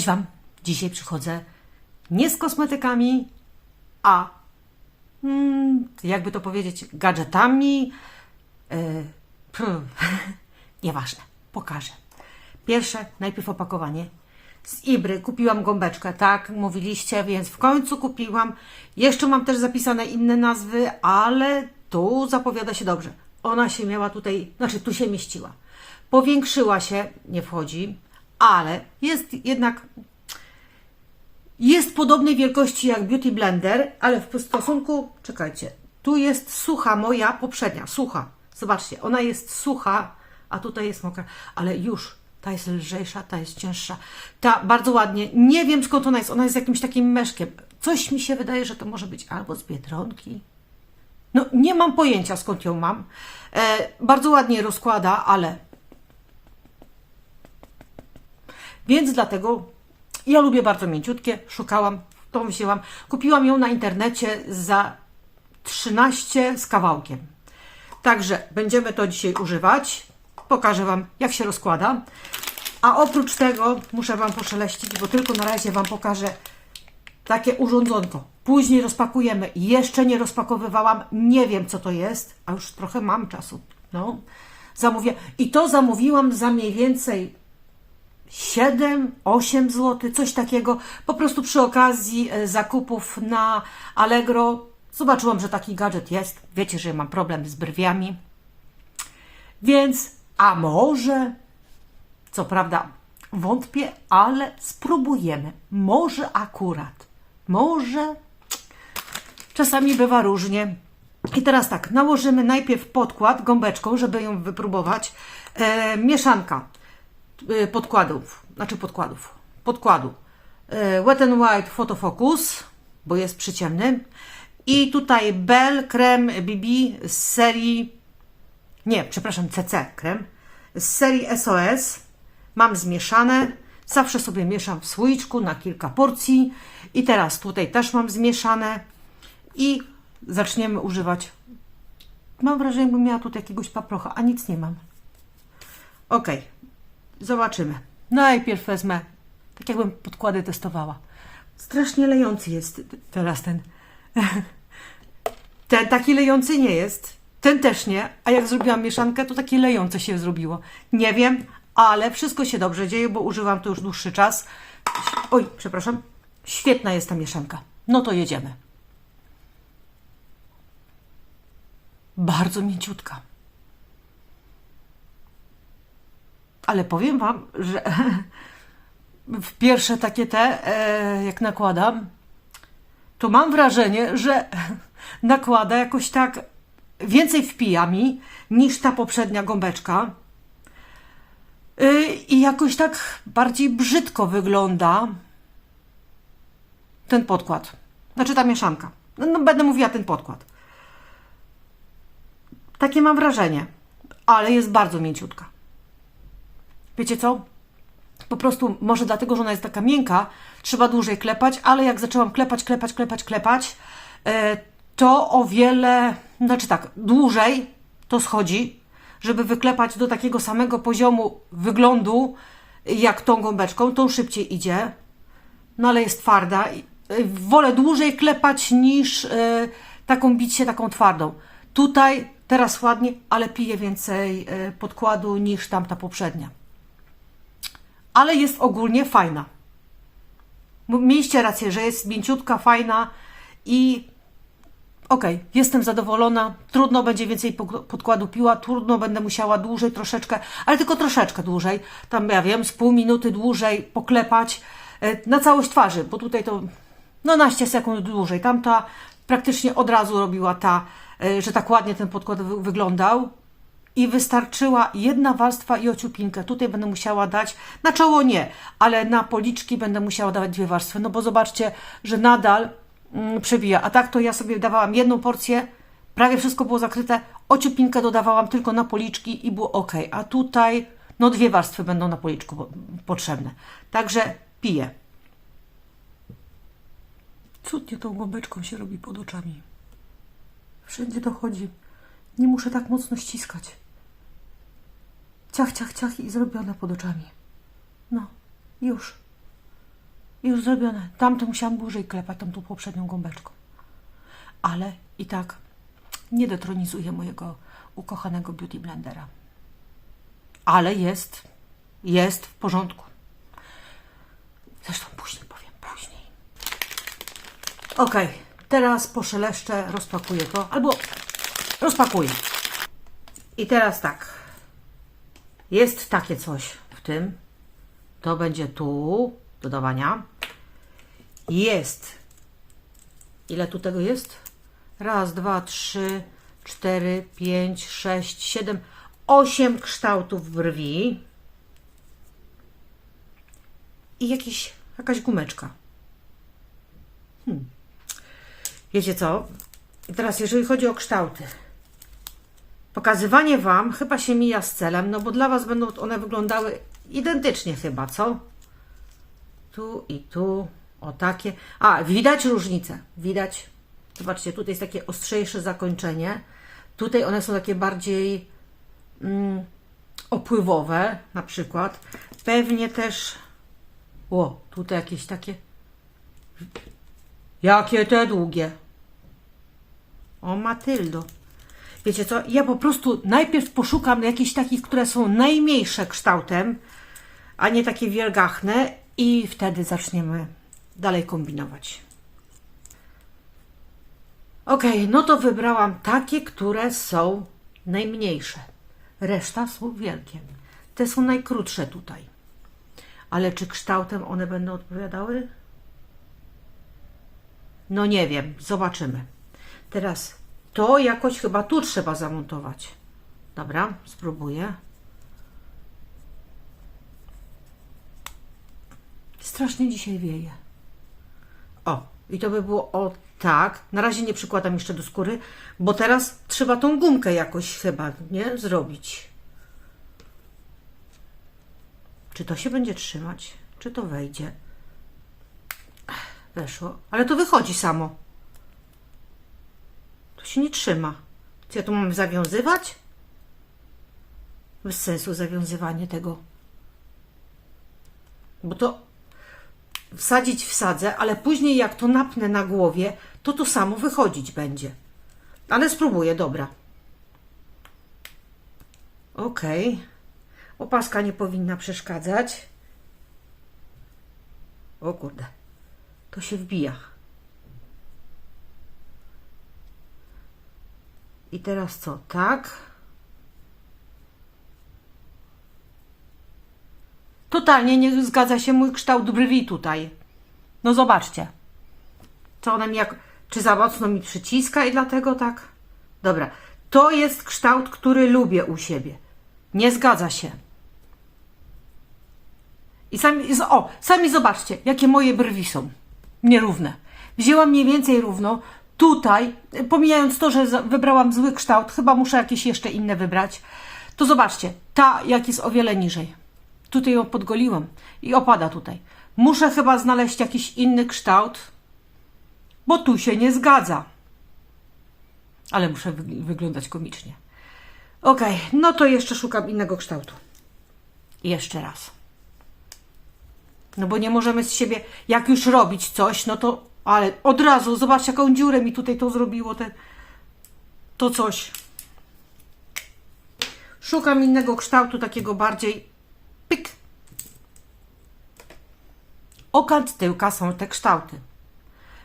Cześć Wam! Dzisiaj przychodzę nie z kosmetykami, a mm, jakby to powiedzieć, gadżetami. Yy, nieważne, pokażę. Pierwsze, najpierw opakowanie. Z Ibry kupiłam gąbeczkę, tak mówiliście, więc w końcu kupiłam. Jeszcze mam też zapisane inne nazwy, ale tu zapowiada się dobrze. Ona się miała tutaj, znaczy tu się mieściła. Powiększyła się, nie wchodzi, ale jest jednak jest podobnej wielkości jak Beauty Blender, ale w stosunku, czekajcie, tu jest sucha moja poprzednia, sucha. Zobaczcie, ona jest sucha, a tutaj jest mokra, ale już ta jest lżejsza, ta jest cięższa. Ta bardzo ładnie, nie wiem skąd ona jest, ona jest jakimś takim meszkiem. Coś mi się wydaje, że to może być albo z Biedronki. No, nie mam pojęcia skąd ją mam. E, bardzo ładnie rozkłada, ale Więc dlatego ja lubię bardzo mięciutkie, szukałam, tą wzięłam. Kupiłam ją na internecie za 13 z kawałkiem. Także będziemy to dzisiaj używać. Pokażę Wam, jak się rozkłada. A oprócz tego muszę Wam poszeleścić, bo tylko na razie Wam pokażę takie urządzonko. Później rozpakujemy. Jeszcze nie rozpakowywałam, nie wiem co to jest, a już trochę mam czasu. No, zamówię. I to zamówiłam za mniej więcej 7, 8 zł, coś takiego. Po prostu przy okazji e, zakupów na Allegro zobaczyłam, że taki gadżet jest. Wiecie, że ja mam problem z brwiami. Więc, a może, co prawda wątpię, ale spróbujemy. Może akurat, może czasami bywa różnie. I teraz tak, nałożymy najpierw podkład gąbeczką, żeby ją wypróbować. E, mieszanka podkładów, znaczy podkładów, podkładu. Y, Wet n White Photo Focus, bo jest przyciemny. I tutaj Bell Krem BB z serii, nie, przepraszam, CC krem, z serii SOS. Mam zmieszane, zawsze sobie mieszam w słoiczku na kilka porcji. I teraz tutaj też mam zmieszane i zaczniemy używać. Mam wrażenie, jakbym miała tutaj jakiegoś paprocha, a nic nie mam. Ok, zobaczymy. Najpierw wezmę, tak jakbym podkłady testowała. Strasznie lejący jest teraz ten. Ten taki lejący nie jest. Ten też nie. A jak zrobiłam mieszankę, to takie lejące się zrobiło. Nie wiem, ale wszystko się dobrze dzieje, bo używam to już dłuższy czas. Oj, przepraszam. Świetna jest ta mieszanka. No to jedziemy. Bardzo mięciutka. Ale powiem Wam, że w pierwsze takie te, e, jak nakładam, to mam wrażenie, że nakłada jakoś tak więcej wpija mi niż ta poprzednia gąbeczka. Y, I jakoś tak bardziej brzydko wygląda ten podkład. Znaczy ta mieszanka. No, no będę mówiła ten podkład. Takie mam wrażenie, ale jest bardzo mięciutka. Wiecie co? Po prostu, może dlatego, że ona jest taka miękka, trzeba dłużej klepać, ale jak zaczęłam klepać, klepać, klepać, klepać, e, to o wiele, znaczy tak, dłużej to schodzi, żeby wyklepać do takiego samego poziomu wyglądu jak tą gąbeczką, tą szybciej idzie, no ale jest twarda. e, Wolę dłużej klepać niż e, taką bić się taką twardą. Tutaj teraz ładnie, ale piję więcej podkładu niż tamta poprzednia. Ale jest ogólnie fajna. Mieliście rację, że jest mięciutka, fajna i okej, jestem zadowolona. Trudno będzie więcej podkładu piła, trudno będę musiała dłużej troszeczkę, ale tylko troszeczkę dłużej. Tam, ja wiem, z pół minuty dłużej poklepać e, na całość twarzy, bo tutaj to no naście sekund dłużej. Tamta praktycznie od razu robiła ta, e, że tak ładnie ten podkład wy- wyglądał. I wystarczyła jedna warstwa i ociupinkę. Tutaj będę musiała dać, na czoło nie, ale na policzki będę musiała dawać dwie warstwy. No bo zobaczcie, że nadal mm, przebija. A tak to ja sobie dawałam jedną porcję, prawie wszystko było zakryte. Ociupinkę dodawałam tylko na policzki i było ok. A tutaj, no dwie warstwy będą na policzku po- potrzebne. Także piję. Cudnie tą gąbeczką się robi pod oczami. Wszędzie dochodzi. Nie muszę tak mocno ściskać. Ciach, ciach, ciach i zrobione pod oczami. No, już. Już zrobione. Tamto musiałam dłużej klepać, tą tu poprzednią gąbeczką. Ale i tak nie detronizuję mojego ukochanego beauty blendera. Ale jest, jest w porządku. Zresztą później powiem, później. Ok, teraz poszeleszczę, rozpakuję to, albo rozpakuję. I teraz tak. Jest takie coś w tym. To będzie tu dodawania. Jest. Ile tu tego jest? Raz, dwa, trzy, cztery, pięć, sześć, siedem, osiem kształtów brwi. I jakiś, jakaś gumeczka. Hmm. Wiecie co? I teraz, jeżeli chodzi o kształty. Pokazywanie Wam chyba się mija z celem, no bo dla Was będą one wyglądały identycznie chyba, co? Tu i tu, o takie. A, widać różnicę, widać. Zobaczcie, tutaj jest takie ostrzejsze zakończenie. Tutaj one są takie bardziej mm, opływowe, na przykład. Pewnie też, o, tutaj jakieś takie, jakie te długie. O, Matyldo. Wiecie co? Ja po prostu najpierw poszukam jakichś takich, które są najmniejsze kształtem, a nie takie wielgachne, i wtedy zaczniemy dalej kombinować. Ok, no to wybrałam takie, które są najmniejsze. Reszta są wielkie. Te są najkrótsze tutaj. Ale czy kształtem one będą odpowiadały? No nie wiem, zobaczymy. Teraz to jakoś chyba tu trzeba zamontować. Dobra, spróbuję. Strasznie dzisiaj wieje. O, i to by było o tak. Na razie nie przykładam jeszcze do skóry, bo teraz trzeba tą gumkę jakoś chyba, nie? Zrobić. Czy to się będzie trzymać? Czy to wejdzie? Weszło. Ale to wychodzi samo. Się nie trzyma. Co ja tu mam zawiązywać? Bez sensu zawiązywanie tego. Bo to wsadzić wsadzę, ale później jak to napnę na głowie, to to samo wychodzić będzie. Ale spróbuję, dobra. Ok. Opaska nie powinna przeszkadzać. O kurde. To się wbija. I teraz co? Tak. Totalnie nie zgadza się mój kształt brwi tutaj. No zobaczcie. Co ona mi jak... Czy za mocno mi przyciska i dlatego tak? Dobra. To jest kształt, który lubię u siebie. Nie zgadza się. I sami, o, sami zobaczcie, jakie moje brwi są. Nierówne. Wzięłam mniej więcej równo. Tutaj, pomijając to, że wybrałam zły kształt, chyba muszę jakieś jeszcze inne wybrać. To zobaczcie, ta jak jest o wiele niżej. Tutaj ją podgoliłam i opada tutaj. Muszę chyba znaleźć jakiś inny kształt, bo tu się nie zgadza. Ale muszę wy- wyglądać komicznie. Okej, no to jeszcze szukam innego kształtu. Jeszcze raz. No bo nie możemy z siebie, jak już robić coś, no to, ale od razu, zobacz jaką dziurę mi tutaj to zrobiło, te, to coś. Szukam innego kształtu, takiego bardziej pyk. Okant tyłka są te kształty.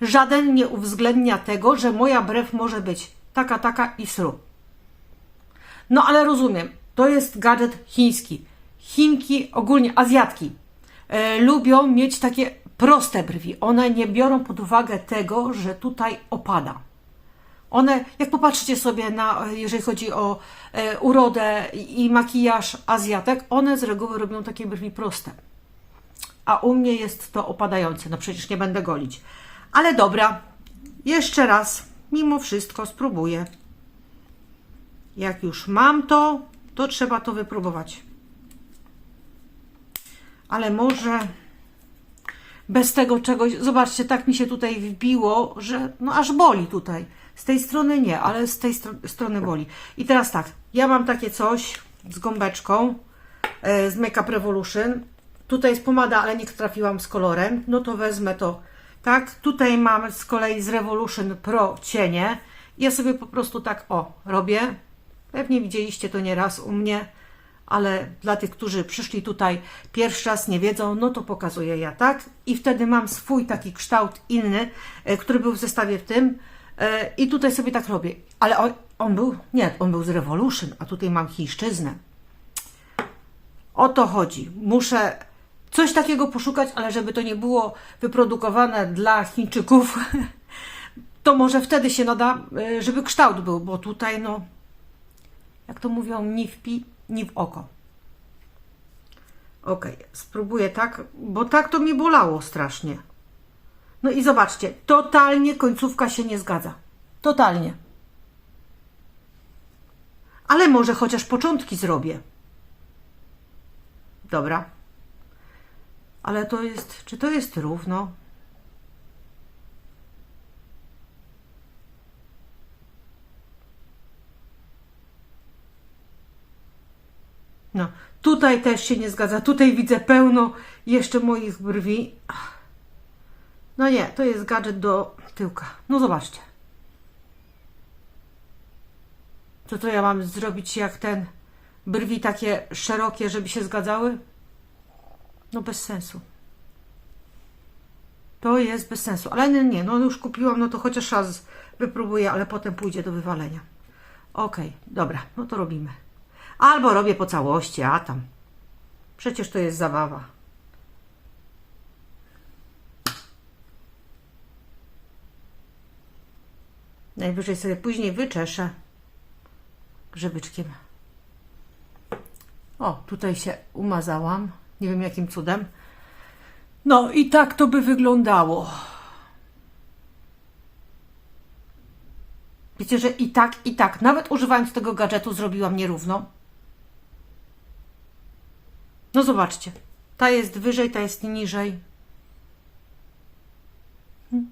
Żaden nie uwzględnia tego, że moja brew może być taka, taka i sru. No ale rozumiem, to jest gadżet chiński. Chinki, ogólnie Azjatki, e, lubią mieć takie proste brwi. One nie biorą pod uwagę tego, że tutaj opada. One, jak popatrzycie sobie na, jeżeli chodzi o e, urodę i makijaż Azjatek, one z reguły robią takie brwi proste. A u mnie jest to opadające. No przecież nie będę golić. Ale dobra, jeszcze raz, mimo wszystko spróbuję. Jak już mam to, to trzeba to wypróbować. Ale może bez tego czegoś, zobaczcie, tak mi się tutaj wbiło, że no aż boli tutaj. Z tej strony nie, ale z tej stro strony boli. I teraz tak, ja mam takie coś z gąbeczką e, z Makeup Revolution tutaj jest pomada, ale nie trafiłam z kolorem, no to wezmę to tak. Tutaj mam z kolei z Revolution Pro cienie. Ja sobie po prostu tak, o, robię. Pewnie widzieliście to nieraz u mnie, ale dla tych, którzy przyszli tutaj pierwszy raz, nie wiedzą, no to pokazuję ja tak. I wtedy mam swój taki kształt inny, e, który był w zestawie w tym. E, I tutaj sobie tak robię. Ale on, on był, nie, on był z Revolution, a tutaj mam chińszczyznę. O to chodzi. Muszę coś takiego poszukać, ale żeby to nie było wyprodukowane dla Chińczyków, to może wtedy się nada, y, żeby kształt był, bo tutaj, no, jak to mówią, ni w pi, ni w oko. Ok, spróbuję tak, bo tak to mi bolało strasznie. No i zobaczcie, totalnie końcówka się nie zgadza. Totalnie. Ale może chociaż początki zrobię. Dobra. Ale to jest, czy to jest równo? No, tutaj też się nie zgadza. Tutaj widzę pełno jeszcze moich brwi. No nie, to jest gadżet do tyłka. No zobaczcie. To co ja mam zrobić jak ten brwi takie szerokie, żeby się zgadzały? No bez sensu. To jest bez sensu. Ale nie, nie, no już kupiłam, no to chociaż raz wypróbuję, ale potem pójdzie do wywalenia. Okej, dobra, no to robimy. Albo robię po całości, a tam. Przecież to jest zabawa. Najwyżej sobie później wyczeszę grzebyczkiem. O, tutaj się umazałam. Nie wiem jakim cudem. No i tak to by wyglądało. Wiecie, że i tak, i tak, nawet używając tego gadżetu, zrobiłam nierówno. No zobaczcie. Ta jest wyżej, ta jest niżej. Hmm.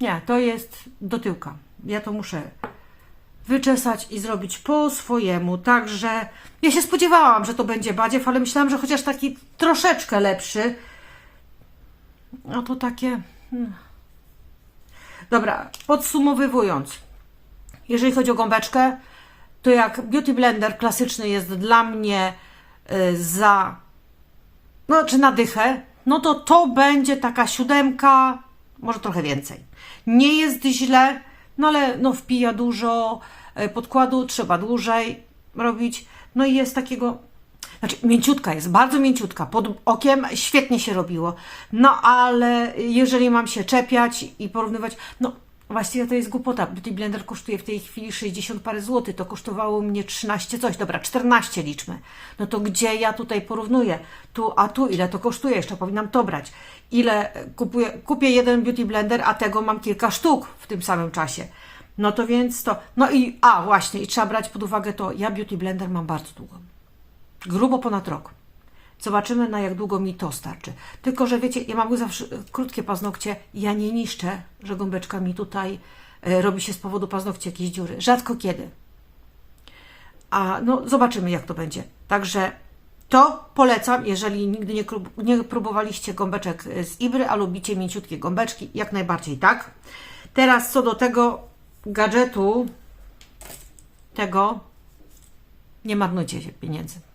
Nie, to jest do tyłka. Ja to muszę wyczesać i zrobić po swojemu. Także ja się spodziewałam, że to będzie badziew, ale myślałam, że chociaż taki troszeczkę lepszy. No to takie. hmm. Dobra, podsumowując. Jeżeli chodzi o gąbeczkę, to jak Beauty Blender klasyczny jest dla mnie y, za. No, czy na dychę, no to to będzie taka siódemka, może trochę więcej. Nie jest źle, no ale no, wpija dużo e, podkładu, trzeba dłużej robić. No i jest takiego, znaczy mięciutka jest, bardzo mięciutka, pod okiem świetnie się robiło. No ale jeżeli mam się czepiać i porównywać, no właściwie to jest głupota. Beauty Blender kosztuje w tej chwili 60 parę złotych, to kosztowało mnie 13 coś, dobra, 14 liczmy. No to gdzie ja tutaj porównuję? Tu, a tu ile to kosztuje? Jeszcze powinnam to brać. Ile kupuję, kupię jeden Beauty Blender, a tego mam kilka sztuk w tym samym czasie. No to więc to, no i, a właśnie, i trzeba brać pod uwagę to, ja Beauty Blender mam bardzo długo. Grubo ponad rok. Zobaczymy, na jak długo mi to starczy. Tylko, że wiecie, ja mam zawsze krótkie paznokcie, ja nie niszczę, że gąbeczka mi tutaj e, robi się z powodu paznokci jakieś dziury. Rzadko kiedy. A no, zobaczymy, jak to będzie. Także to polecam, jeżeli nigdy nie, nie próbowaliście gąbeczek e, z Ibry, a lubicie mięciutkie gąbeczki, jak najbardziej tak. Teraz co do tego gadżetu, tego nie marnujcie się pieniędzy.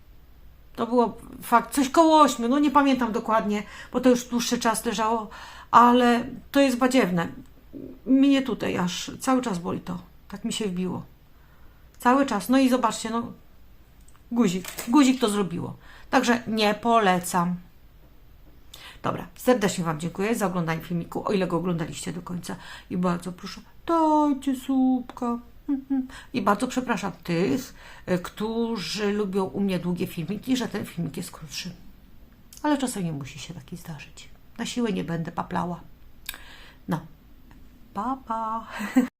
To było fakt, coś koło ośmiu, no nie pamiętam dokładnie, bo to już dłuższy czas leżało, ale to jest badziewne. Mnie tutaj aż cały czas boli to. Tak mi się wbiło. Cały czas. No i zobaczcie, no guzik. Guzik to zrobiło. Także nie polecam. Dobra, serdecznie Wam dziękuję za oglądanie filmiku, o ile go oglądaliście do końca. I bardzo proszę, dajcie słupka. I bardzo przepraszam tych, y, którzy lubią u mnie długie filmiki, że ten filmik jest krótszy. Ale czasem nie musi się taki zdarzyć. Na siłę nie będę paplała. No, pa, pa.